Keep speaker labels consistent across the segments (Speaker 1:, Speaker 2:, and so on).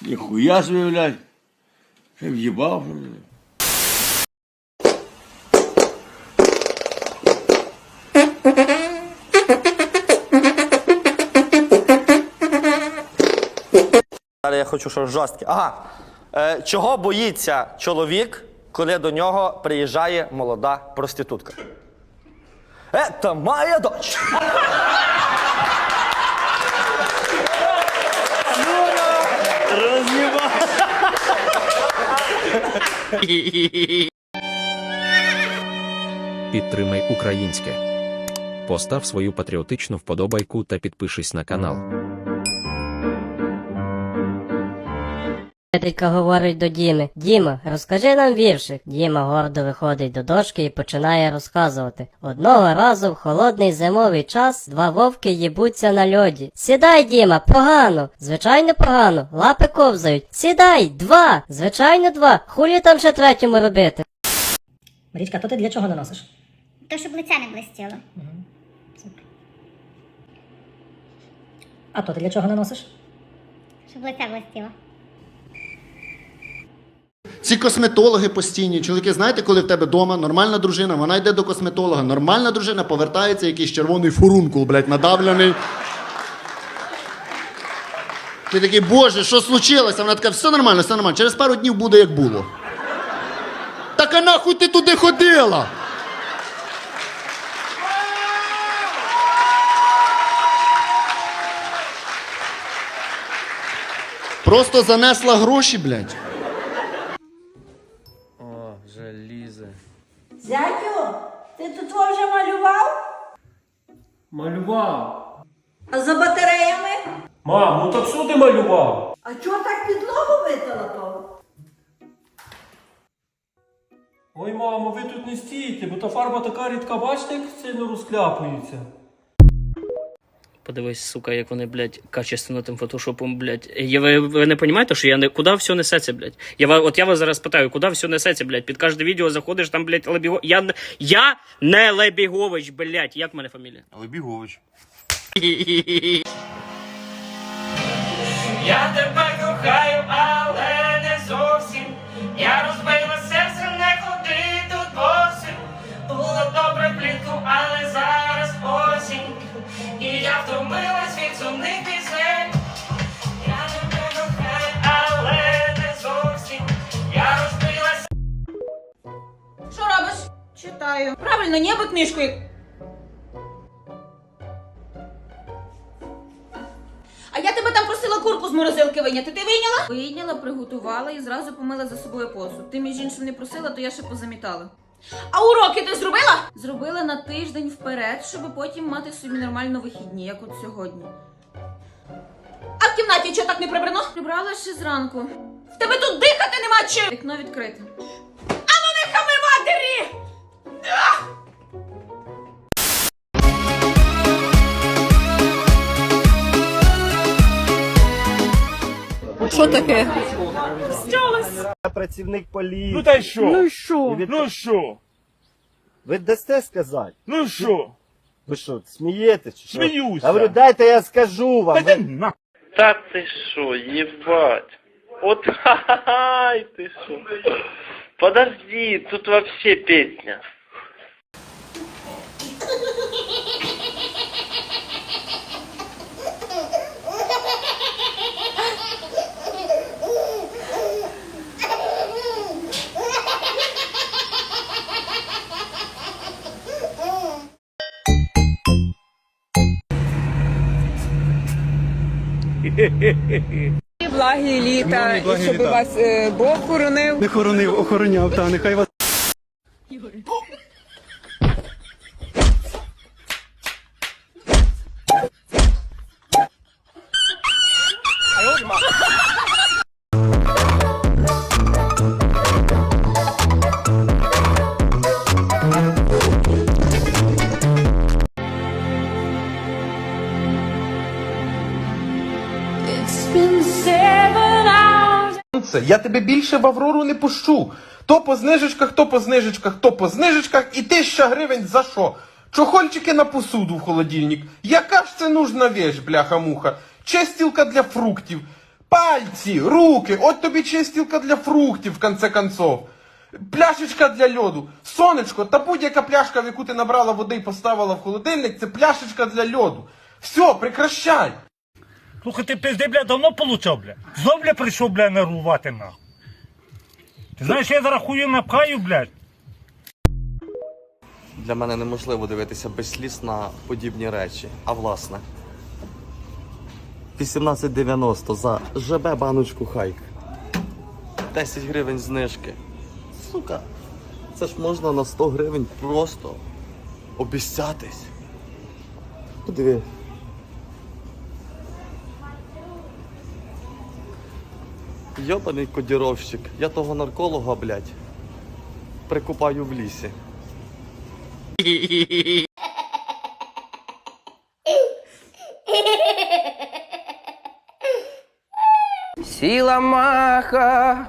Speaker 1: Ніхуя собі, блядь. Що ли?
Speaker 2: Далі я хочу щось жорстке. Ага. Е, чого боїться чоловік, коли до нього приїжджає молода проститутка? Це моя дочь.
Speaker 3: Підтримай українське. Постав свою патріотичну вподобайку та підпишись на канал.
Speaker 4: Вчителька говорить до Діми: Діма, розкажи нам віршик. Діма гордо виходить до дошки і починає розказувати. Одного разу в холодний зимовий час два вовки їбуться на льоді. Сідай, Діма, погано. Звичайно, погано. Лапи ковзають. Сідай, два. Звичайно, два. Хулі там ще третьому робити.
Speaker 5: Марічка, то ти для чого наносиш?
Speaker 6: То щоб лице не блистіло.
Speaker 5: А то ти для чого наносиш?
Speaker 6: Щоб лице блистіло.
Speaker 7: Ці косметологи постійні. Чоловіки, знаєте, коли в тебе вдома нормальна дружина, вона йде до косметолога. Нормальна дружина повертається, якийсь червоний фурункул, блядь, надавлений. Ти такий, боже, що случилося? Вона така, все нормально, все нормально. Через пару днів буде як було. Так а нахуй ти туди ходила? Просто занесла гроші, блядь.
Speaker 8: Ти тут вже малював?
Speaker 9: Малював.
Speaker 8: А за батареями?
Speaker 9: Мам, ну так сюди малював.
Speaker 8: А чого так підлогу виталапав?
Speaker 9: Ой, мамо, ви тут не стійте, бо та фарба така рідка, бачите, як сильно розкляпується.
Speaker 10: Подивись, сука, як вони, блядь, качественно тим фотошопом, блядь. Я, ви, ви не розумієте, що я не куди все несеться, блядь? Я от я вас зараз питаю, куди все несеться, блядь? Під кожне відео заходиш, там, блядь, Лебіго. Я, не- я не Лебігович, блядь. Як в мене фамілія?
Speaker 1: Лебігович.
Speaker 11: Я тебе кохаю, але не зовсім. Я розбила втомилась від сумних пісень. Я тебе кохаю, але не зовсім. Я розбилась.
Speaker 8: Що робиш? Читаю. Правильно, небо книжкою. А я тебе там просила курку з морозилки вийняти. Ти вийняла?
Speaker 12: Вийняла, приготувала і зразу помила за собою посуд. Ти, між іншим, не просила, то я ще позамітала.
Speaker 8: А уроки ти зробила?
Speaker 12: Зробила на тиждень вперед, щоб потім мати собі нормально вихідні, як от сьогодні.
Speaker 8: А в кімнаті чого так не прибрано?
Speaker 12: Прибрала ще зранку.
Speaker 8: В тебе тут дихати нема чим.
Speaker 12: Вікно відкрите.
Speaker 8: Ану не матері! Що таке?
Speaker 13: Я працівник поліції.
Speaker 9: Ну та й що?
Speaker 13: Ну і що?
Speaker 9: Ну що?
Speaker 13: Ви дасте сказати?
Speaker 9: Ну що?
Speaker 13: Ви що, смієте чи що?
Speaker 9: Сміюся.
Speaker 13: Я говорю, дайте я скажу вам.
Speaker 9: Та
Speaker 13: Ви-
Speaker 9: ти на.
Speaker 11: Та ти що, їбать. От ха-ха-хай, ти що. Подожди, тут вообще песня.
Speaker 8: Благі літа, і щоб вас е, Бог хоронив.
Speaker 13: Не хоронив, охороняв, та нехай вас.
Speaker 11: Я тебе більше в Аврору не пущу. То по знижечках, то по знижечках, то по знижечках і тисяча гривень за що?
Speaker 14: Чохольчики на посуду в холодильник. Яка ж це нужна вещь, бляха-муха? Чистілка для фруктів. Пальці, руки, от тобі чистілка для фруктів, в конце концов. Пляшечка для льоду. Сонечко, та будь-яка пляшка, в яку ти набрала води і поставила в холодильник, це пляшечка для льоду. Все, прекращай.
Speaker 10: Слухай, ти пизди, бля, давно получав, бля. Знов, бля, прийшов, бля, нервувати, нахуй. Ти знаєш, я зараз хую напхаю, блядь.
Speaker 2: Для мене неможливо дивитися без сліз на подібні речі. А власне. 18,90 за ЖБ баночку хайк. 10 гривень знижки. Сука, це ж можна на 100 гривень просто обіцятись. Подиви. Йобаний кодіровщик. Я того нарколога, блядь, прикупаю в лісі.
Speaker 15: Сіла маха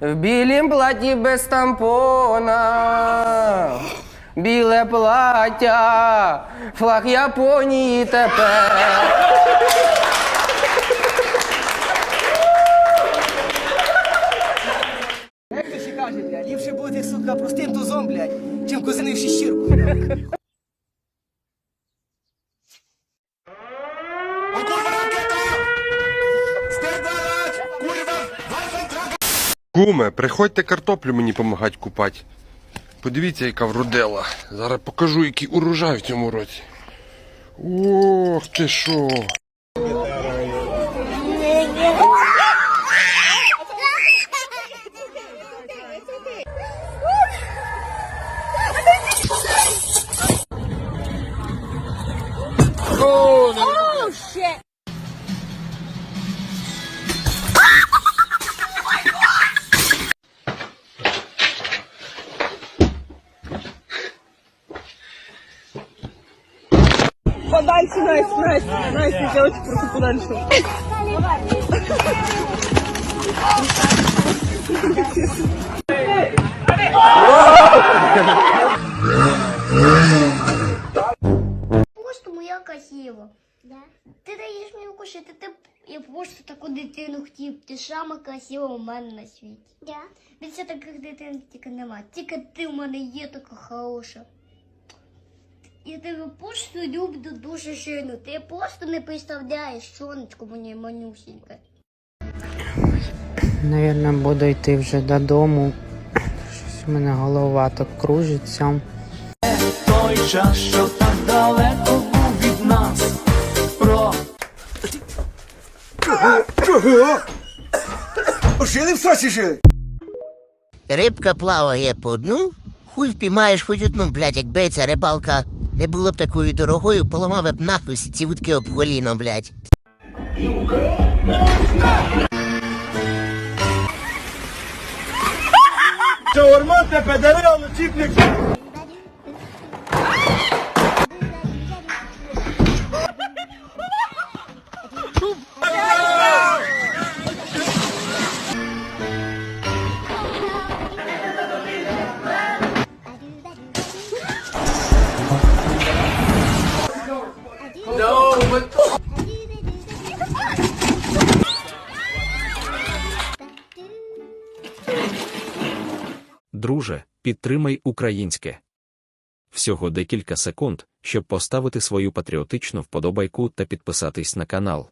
Speaker 15: в білім платі без тампона. Біле плаття, флаг Японії тепер.
Speaker 16: Як то ще каже, блядь, ліпше бути, сука, тузом, блядь, чим козинив щірку.
Speaker 14: Куме, приходьте картоплю мені допомагати купати. Подивіться, яка вродила. Зараз покажу, який урожай в цьому році. Ох ти що.
Speaker 17: Подальше, Настя, Настя, Настя, девочка, просто подальше.
Speaker 6: Просто. Да? Ти даєш мені кушати, ти я просто таку дитину хотів. Ти сама красива у мене на світі. Да? Більше таких дитин тільки нема. Тільки ти в мене є така хороша. Я тебе просто люблю дуже сильно. Ти просто не представляєш, сонечко моє манюсіньке.
Speaker 15: Навірно, буду йти вже додому. Щось у мене голова так кружиться.
Speaker 16: Той час, що так далеко Жили в Сочі жили?
Speaker 15: Рибка плаває по дну, хуй впіймаєш хоч одну, блядь, якби ця рибалка не була б такою дорогою, поламав б нахуй всі ці вудки об коліно, блядь.
Speaker 18: Шаурма, педери, лучіпник.
Speaker 3: Друже, підтримай українське. Всього декілька секунд, щоб поставити свою патріотичну вподобайку та підписатись на канал.